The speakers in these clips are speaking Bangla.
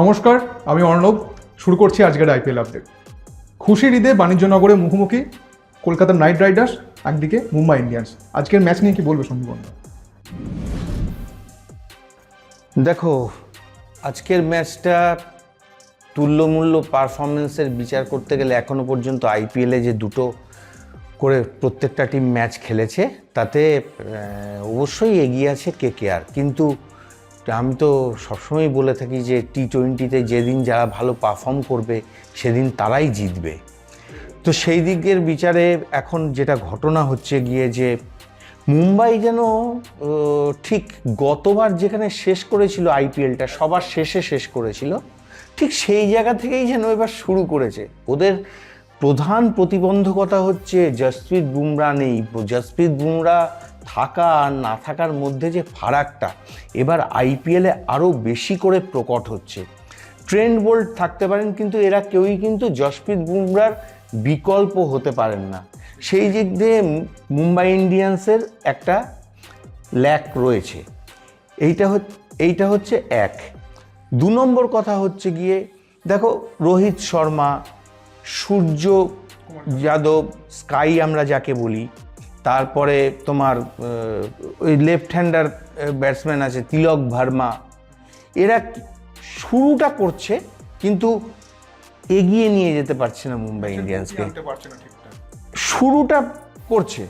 নমস্কার, আমি অর্ণব। শুরু করছি আজকের আইপিএল আপডেট খুশির ঈদে বাণিজ্যনগরে মুখোমুখি কলকাতার নাইট রাইডার্স, একদিকে মুম্বাই ইন্ডিয়ান্স। আজকের ম্যাচ নিয়ে কি বলবে সন্দীপ দেখো, আজকের ম্যাচটা তুল্যমূল্য পারফরমেন্সের বিচার করতে গেলে এখনও পর্যন্ত আইপিএলে যে দুটো করে প্রত্যেকটা টিম ম্যাচ খেলেছে, তাতে অবশ্যই এগিয়ে আছে কে কে আর। কিন্তু আমি তো সবসময় বলে থাকি যে টি টোয়েন্টিতে যেদিন যারা ভালো পারফর্ম করবে, সেদিন তারাই জিতবে। তো সেই দিকের বিচারে এখন যেটা ঘটনা হচ্ছে গিয়ে যে মুম্বাই যেন ঠিক গতবার যেখানে শেষ করেছিল আইপিএলটা সবার শেষে শেষ করেছিল, ঠিক সেই জায়গা থেকেই যেন এবার শুরু করেছে। ওদের প্রধান প্রতিবন্ধকতা হচ্ছে জসপ্রীত বুমরা নেই। জসপ্রীত বুমরা থাকা আর না থাকার মধ্যে যে ফারাকটা এবার আইপিএলে আরও বেশি করে প্রকট হচ্ছে। ট্রেন্ড বোল্ট থাকতে পারেন কিন্তু এরা কেউই কিন্তু জসপ্রীত বুমরার বিকল্প হতে পারেন না। সেই দিক দিয়ে মুম্বাই ইন্ডিয়ান্সের একটা ল্যাক রয়েছে। এইটা এইটা হচ্ছে এক। দু নম্বর কথা হচ্ছে গিয়ে দেখো রোহিত শর্মা সূর্য যাদব স্কাই আমরা যাকে বলি তারপরে তোমার ওই লেফট হ্যান্ডার ব্যাটসম্যান আছে তিলক ভার্মা। এরা শুরুটা করছে কিন্তু এগিয়ে নিয়ে যেতে পারছে না মুম্বাই ইন্ডিয়ান্সকে শুরুটা করছে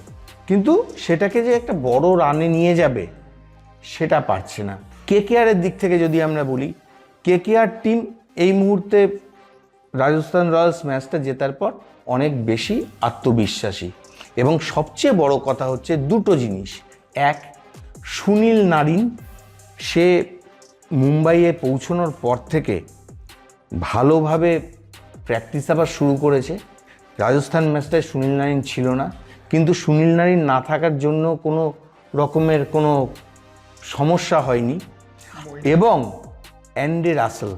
কিন্তু সেটাকে যে একটা বড় রানে নিয়ে যাবে সেটা পারছে না। কেকেআরের দিক থেকে যদি আমরা বলি কেকেআর টিম এই মুহূর্তে রাজস্থান রয়্যালস ম্যাচটা জেতার পর অনেক বেশি আত্মবিশ্বাসী। এবং সবচেয়ে বড় কথা হচ্ছে দুটো জিনিস। এক, সুনীল নারিন, সে মুম্বাইয়ে পৌঁছানোর পর থেকে ভালোভাবে প্র্যাকটিস আবার শুরু করেছে। রাজস্থান ম্যাচটায় সুনীল নারিন ছিল না। কিন্তু সুনীল নারিন না থাকার জন্য কোনো রকমের কোনো সমস্যা হয়নি। এবং অ্যান্ডে রাসেল।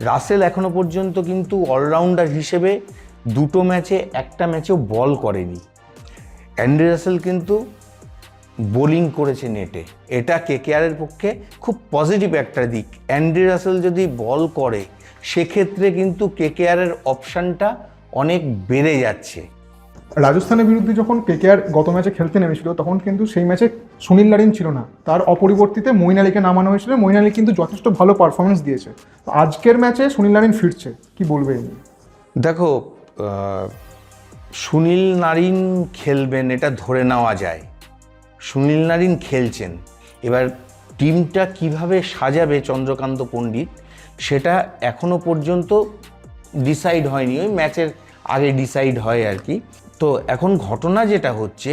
রাসেল এখনও পর্যন্ত কিন্তু অলরাউন্ডার হিসেবে দুটো ম্যাচে, একটা ম্যাচেও বল করেনি। অ্যান্ডে রাসেল কিন্তু বোলিং করেছে নেটে। এটা কেকেআরের পক্ষে খুব পজিটিভ একটা দিক। অ্যান্ড্রি রাসেল যদি বল করে সেক্ষেত্রে কিন্তু কেকেআরের অপশানটা অনেক বেড়ে যাচ্ছে। রাজস্থানের বিরুদ্ধে যখন কেকেআর গত ম্যাচে খেলতে নেমেছিল তখন কিন্তু সেই ম্যাচে সুনীল নারিন ছিল না। তার অপরিবর্তিতে মইন আলীকে নামানো হয়েছিল। মইন আলী কিন্তু যথেষ্ট ভালো পারফরমেন্স দিয়েছে। তো আজকের ম্যাচে সুনীল নারিন ফিরছে। কি বলবে দেখো সুনীল নারিন খেলবেন, এটা ধরে নেওয়া যায়। সুনীল নারিন খেলছেন। এবার টিমটা কীভাবে সাজাবে চন্দ্রকান্ত পণ্ডিত, সেটা এখনও পর্যন্ত ডিসাইড হয়নি। ওই ম্যাচের আগে ডিসাইড হয় আর কি। তো এখন ঘটনা যেটা হচ্ছে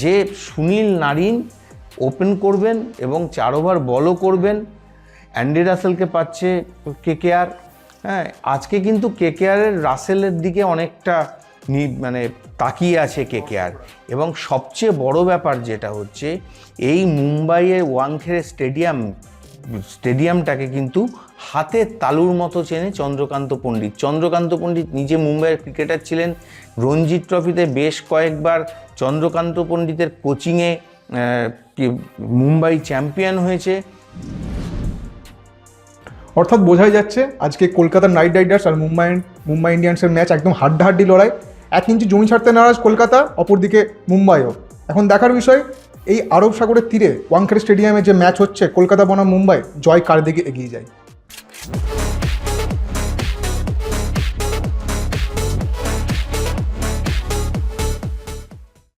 যে সুনীল নারিন ওপেন করবেন এবং চার ওভার বলও করবেন। অ্যান্ডি রাসেলকে পাচ্ছে কেকেআর হ্যাঁ আজকে কিন্তু কেকেআরের রাসেলের দিকে অনেকটা মানে তাকিয়ে আছে কেকেআর এবং সবচেয়ে বড় ব্যাপার যেটা হচ্ছে, এই মুম্বাইয়ের ওয়াংখেড়ে স্টেডিয়াম, স্টেডিয়ামটাকে কিন্তু হাতে তালুর মতো চেনে চন্দ্রকান্ত পণ্ডিত। চন্দ্রকান্ত পণ্ডিত নিজে মুম্বাইয়ের ক্রিকেটার ছিলেন। রঞ্জি ট্রফিতে বেশ কয়েকবার চন্দ্রকান্ত পণ্ডিতের কোচিংয়ে মুম্বাই চ্যাম্পিয়ন হয়েছে। অর্থাৎ বোঝাই যাচ্ছে, আজকে কলকাতার নাইট রাইডার্স আর মুম্বাই মুম্বাই ইন্ডিয়ান্সের ম্যাচ একদম হাড্ডাহাড্ডি লড়াই। এক ইঞ্চি জমি ছাড়তে নারাজ কলকাতা, অপরদিকে মুম্বাইও। এখন দেখার বিষয়, এই আরব সাগরের তীরে ওয়াংখেড়ে স্টেডিয়ামে যে ম্যাচ হচ্ছে, কলকাতা বনাম মুম্বাই, জয় কার দিকে এগিয়ে যায়?